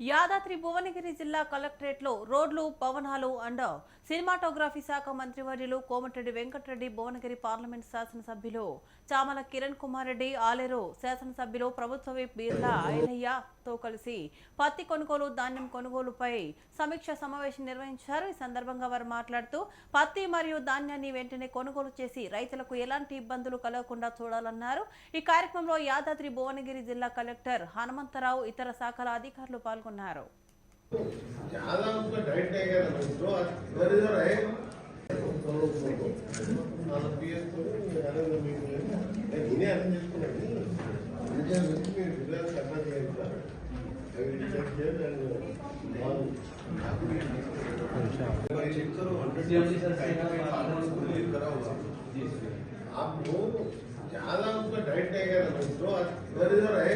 యాదాద్రి భువనగిరి జిల్లా కలెక్టరేట్లో రోడ్లు భవనాలు అండ్ సినిమాటోగ్రఫీ శాఖ మంత్రివర్యులు కోమటిరెడ్డి వెంకటరెడ్డి భువనగిరి పార్లమెంట్ శాసనసభ్యులు చామల కిరణ్ కుమార్ రెడ్డి ఆలేరు శాసనసభ్యులు ప్రభుత్వ బిర్లా బీర్లా ఐలయ్యతో కలిసి పత్తి కొనుగోలు ధాన్యం కొనుగోలుపై సమీక్ష సమావేశం నిర్వహించారు. ఈ సందర్భంగా వారు మాట్లాడుతూ పత్తి మరియు ధాన్యాన్ని వెంటనే కొనుగోలు చేసి రైతులకు ఎలాంటి ఇబ్బందులు కలగకుండా చూడాలన్నారు. ఈ కార్యక్రమంలో యాదాద్రి భువనగిరి జిల్లా కలెక్టర్ హనుమంతరావు ఇతర శాఖల అధికారులు పాల్గొన్నారు. ज्यादा उसका डाइट नहीं करना जो इधर इधर है నేనే అర్థం చేసుకున్నాను ఇండియా నుంచి మీరు రిలయన్స్ కన్నా చేయాలి సార్ అవి రిజెక్ట్ చేయాలి అండ్ आपको ज्यादा उसका डाइट नहीं करना जो इधर इधर है